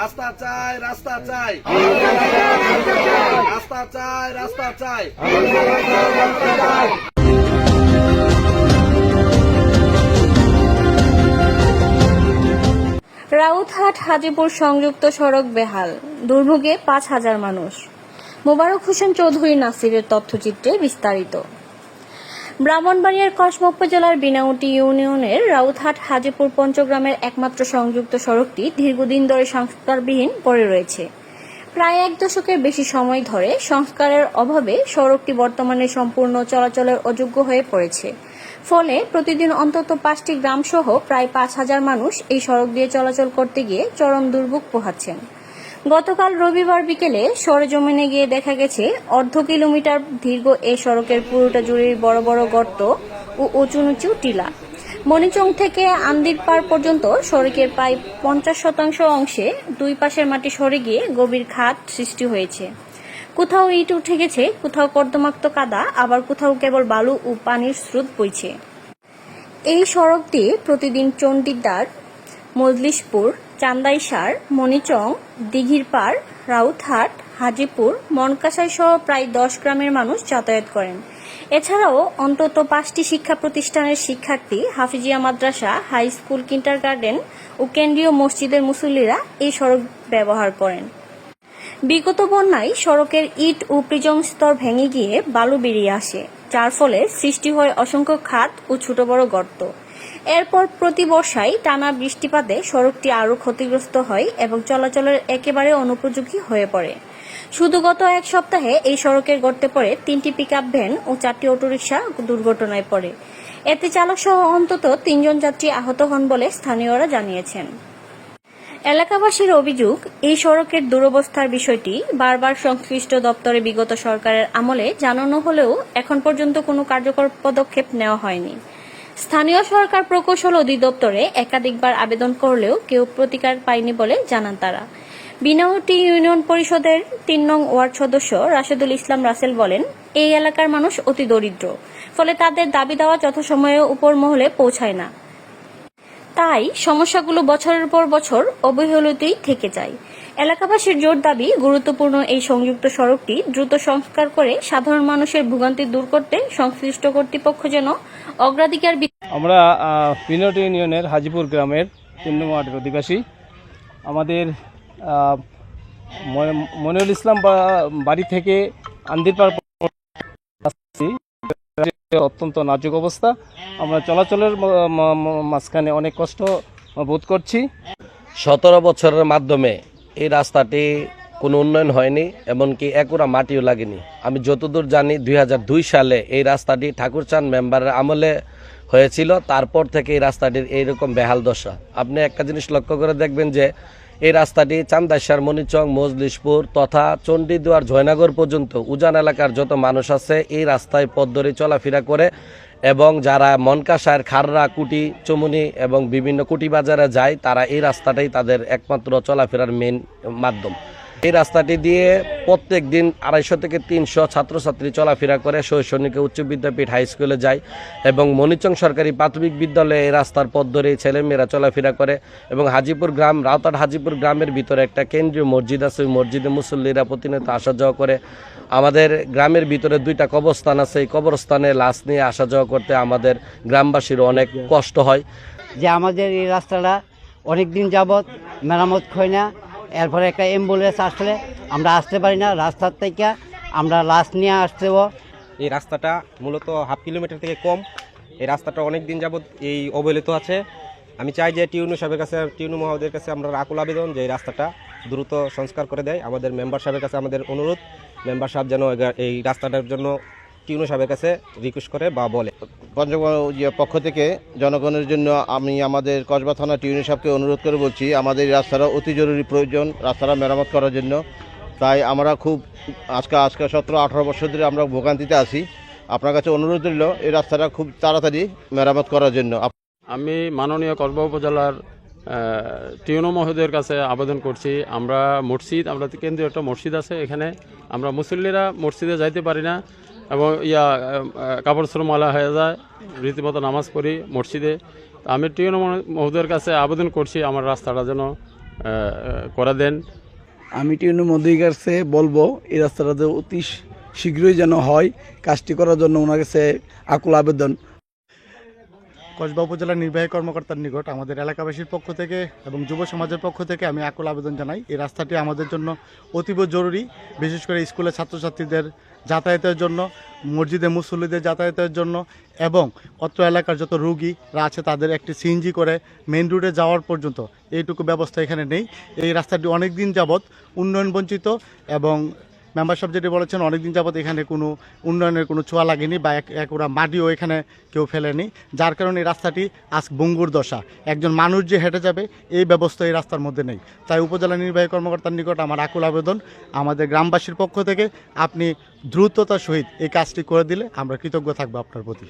রাস্তা চাই রাস্তা চাই। রাস্তা চাই রাস্তা চাই। রাউতহাট হাজিপুর সংযুক্ত সড়ক বেহাল। দুর্ভোগে পাঁচ হাজার মানুষ। মোবারক হোসেন চৌধুরী নাসিরের তথ্যচিত্রে বিস্তারিত। ব্রাহ্মণবাড়িয়ার কসমা উপজেলার বিনাউটি ইউনিয়নের রাউতহাট হাজিপুর পঞ্চগ্রামের একমাত্র সংযুক্ত সড়কটি দীর্ঘদিন ধরে সংস্কারবিহীন পড়ে রয়েছে। প্রায় এক দশকের বেশি সময় ধরে সংস্কারের অভাবে সড়কটি বর্তমানে সম্পূর্ণ চলাচলের অযোগ্য হয়ে পড়েছে। ফলে প্রতিদিন অন্তত পাঁচটি গ্রামসহ প্রায় পাঁচ হাজার মানুষ এই সড়ক দিয়ে চলাচল করতে গিয়ে চরম দুর্ভোগ পোহাচ্ছেন। গতকাল রবিবার বিকেলে সরেজমিনে গিয়ে দেখা গেছে, অর্ধ কিলোমিটার দীর্ঘ এই সড়কের পুরোটা জুড়ে বড় বড় গর্ত ও উঁচু নিচু টিলা। মণিচং থেকে আন্দিরপাড় পর্যন্ত সড়কের প্রায় পঞ্চাশ শতাংশ অংশে দুই পাশের মাটি সরে গিয়ে গভীর খাত সৃষ্টি হয়েছে। কোথাও ইট উঠে গেছে, কোথাও কর্দমাক্ত কাদা, আবার কোথাও কেবল বালু ও পানির স্রোত বইছে। এই সড়কটি প্রতিদিন চণ্ডীদার, মজলিশপুর চান্দাইসার মণিচং, দিঘির পাড় রাউতহাট, হাজিপুর, মনকাসাই সহ প্রায় দশ গ্রামের মানুষ যাতায়াত করেন। এছাড়াও অন্তত পাঁচটি শিক্ষা প্রতিষ্ঠানের শিক্ষার্থী হাফিজিয়া মাদ্রাসা, হাই স্কুল কিন্টার গার্ডেন ও কেন্দ্রীয় মসজিদের মুসল্লিরা এই সড়ক ব্যবহার করেন। বিগত বন্যায় সড়কের ইট ও প্রিজম স্তর ভেঙে গিয়ে বালু বেরিয়ে আসে। যার ফলে সৃষ্টি হয় অসংখ্য খাত ও ছোট বড় গর্ত। এরপর প্রতি বর্ষায় টানা বৃষ্টিপাতে সড়কটি আরও ক্ষতিগ্রস্ত হয় এবং চলাচলের একেবারে অনুপযোগী হয়ে পড়ে। শুধু গত এক সপ্তাহে এই সড়কের গর্তে পড়ে তিনটি পিকআপ ভ্যান ও চারটি অটোরিকশা দুর্ঘটনায় পড়ে। এতে চালক সহ অন্তত তিনজন যাত্রী আহত হন বলে স্থানীয়রা জানিয়েছেন। এলাকাবাসীর অভিযোগ, এই সড়কের দুরবস্থার বিষয়টি বারবার সংশ্লিষ্ট দপ্তরে বিগত সরকারের আমলে জানানো হলেও এখন পর্যন্ত কোনো কার্যকর পদক্ষেপ নেওয়া হয়নি। স্থানীয় সরকার প্রকৌশল অধিদপ্তরে একাধিকবার আবেদন করলেও কেউ প্রতিকার পায়নি বলে জানান তারা। বিনাউটি ইউনিয়ন পরিষদের তিন নং ওয়ার্ড সদস্য রাশেদুল ইসলাম রাসেল বলেন, এই এলাকার মানুষ অতি দরিদ্র, ফলে তাদের দাবি দেওয়া যথাসময়ে উপর মহলে পৌঁছায় না। তাই সমস্যাগুলো বছরের পর বছর অবহেলিতই থেকে যায় এলাকাবাসীর জোর দাবি, গুরুত্বপূর্ণ এই সংযুক্ত সড়কটি দ্রুত সংস্কার করে সাধারণ মানুষের ভোগান্তি দূর করতে সংশ্লিষ্ট কর্তৃপক্ষ যেন অগ্রাধিকার আমরা পিনট ইউনিয়নের হাজিপুর গ্রামের তিন নম্বর অধিবাসী আমাদের মনিরুল ইসলাম বাড়ি থেকে আন্দিরপাড়। অত্যন্ত নাজুক অবস্থা। আমরা চলাচলের মাঝখানে অনেক কষ্ট বোধ করছি। সতেরো বছরের মাধ্যমে এই রাস্তাটি কোনো উন্নয়ন হয়নি, এমনকি একুরা মাটিও লাগেনি। আমি যতদূর জানি, দুই হাজার দুই সালে এই রাস্তাটি ঠাকুরচাঁদ মেম্বারের আমলে হয়েছিল। তারপর থেকে এই রাস্তাটির এইরকম বেহাল দশা। আপনি একটা জিনিস লক্ষ্য করে দেখবেন যে এই রাস্তাটি চান্দাইশার, মণিচং, মজলিশপুর তথা চণ্ডীদুয়ার, জয়নগর পর্যন্ত উজান এলাকার যত মানুষ আছে এই রাস্তায় পথ ধরে চলাফেরা করে এবং যারা মনকাসার, খাররা, কুটি, চমুনি এবং বিভিন্ন কুটি বাজারে যায়, তারা এই রাস্তাটাই তাদের একমাত্র চলাফেরার মেন মাধ্যম। এই রাস্তাটি দিয়ে প্রত্যেক দিন আড়াইশো থেকে তিনশো ছাত্রছাত্রী চলাফেরা করে শৈশনিকে উচ্চ বিদ্যাপীঠ হাই স্কুলে যায় এবং মনিচং সরকারি প্রাথমিক বিদ্যালয়ে এই রাস্তার পথ ধরে ছেলেমেয়েরা চলাফেরা করে এবং হাজিপুর গ্রাম, রাউতার হাজিপুর গ্রামের ভিতরে একটা কেন্দ্রীয় মসজিদ আছে। ওই মসজিদে মুসল্লিরা প্রতিনিয়ত আসা যাওয়া করে। আমাদের গ্রামের ভিতরে দুইটা কবরস্থান আছে। এই কবরস্থানে লাশ নিয়ে আসা যাওয়া করতে আমাদের গ্রামবাসীর অনেক কষ্ট হয়। যে আমাদের এই রাস্তাটা অনেক দিন যাবৎ মেরামত হয় না। এরপরে একটা অ্যাম্বুলেন্স আসলে আমরা আসতে পারি না, রাস্তার থেকে আমরা লাশ নিয়ে আসতেও এই রাস্তাটা মূলত হাফ কিলোমিটার থেকে কম। এই রাস্তাটা অনেক দিন যাবৎ এই অবহেলিত আছে। আমি চাই যে টিউনু সাহেবের কাছে, টিউনু মহোদয়ের কাছে আমরা আকুল আবেদন যে এই রাস্তাটা দ্রুত সংস্কার করে দেয়। আমাদের মেম্বার সাহেবের কাছে আমাদের অনুরোধ, মেম্বার সাহেব যেন এই রাস্তাটার জন্য টিউনু সাহেবের কাছে রিকোয়েস্ট করে বা বলে। পঞ্চগড় পক্ষ থেকে জনগণের জন্য আমি আমাদের কসবা থানা টিউনি সাহেবকে অনুরোধ করে বলছি, আমাদের রাস্তাটা অতি জরুরি প্রয়োজন রাস্তাটা মেরামত করার জন্য। তাই আমরা খুব আজকে আজকে সতেরো, আঠারো বছর ধরে আমরা ভোগান্তিতে আছি। আপনার কাছে অনুরোধ রইল এই রাস্তাটা খুব তাড়াতাড়ি মেরামত করার জন্য। আমি মাননীয় কসবা উপজেলার টিউনো মহোদয়ের কাছে আবেদন করছি। আমরা মসজিদ, আমরা কেন্দ্রীয় একটা মসজিদ আছে এখানে। আমরা মুসল্লিরা মসজিদে যাইতে পারি না। এবং ইয়া কাপড় কাপড় শ্রমালা হয়ে যায় রীতিমতো নামাজ পড়ি মসজিদে। আমি টিউনো মহোদয়ের কাছে আবেদন করছি আমার রাস্তাটা যেন করে দেন। আমি টিউনু মধুই কাছে বলব এই রাস্তাটা যে অতি শীঘ্রই যেন হয় কাজটি করার জন্য ওনার কাছে আকুল আবেদন। কসবা উপজেলা নির্বাহী কর্মকর্তার নিকট আমাদের এলাকাবাসীর পক্ষ থেকে এবং যুব সমাজের পক্ষ থেকে আমি আকুল আবেদন জানাই এই রাস্তাটি আমাদের জন্য অতীব জরুরি বিশেষ করে স্কুলের ছাত্রছাত্রীদের যাতায়াতের জন্য, মসজিদে মুসল্লিদের যাতায়াতের জন্য এবং অত্র এলাকার যত রুগীরা আছে তাদের একটি সিএনজি করে মেন রোডে যাওয়ার পর্যন্ত। এইটুকু ব্যবস্থা এখানে নেই। এই রাস্তাটি অনেক দিন যাবৎ উন্নয়ন বঞ্চিত এবং মেম্বার যেটি বলেছেন, অনেকদিন যাবত এখানে কোনো উন্নয়নের কোনো ছোঁয়া লাগেনি বা এক ওরা মাটিও এখানে কেউ ফেলেনি। যার কারণে এই রাস্তাটি আজ বঙ্গুর দশা। একজন মানুষ যে হেঁটে যাবে, এই ব্যবস্থা এই রাস্তার মধ্যে নেই। তাই উপজেলা নির্বাহী কর্মকর্তার নিকট আমার আকুল আবেদন, আমাদের গ্রামবাসীর পক্ষ থেকে আপনি দ্রুততার সহিত এই কাজটি করে দিলে আমরা কৃতজ্ঞ থাকব আপনার প্রতি।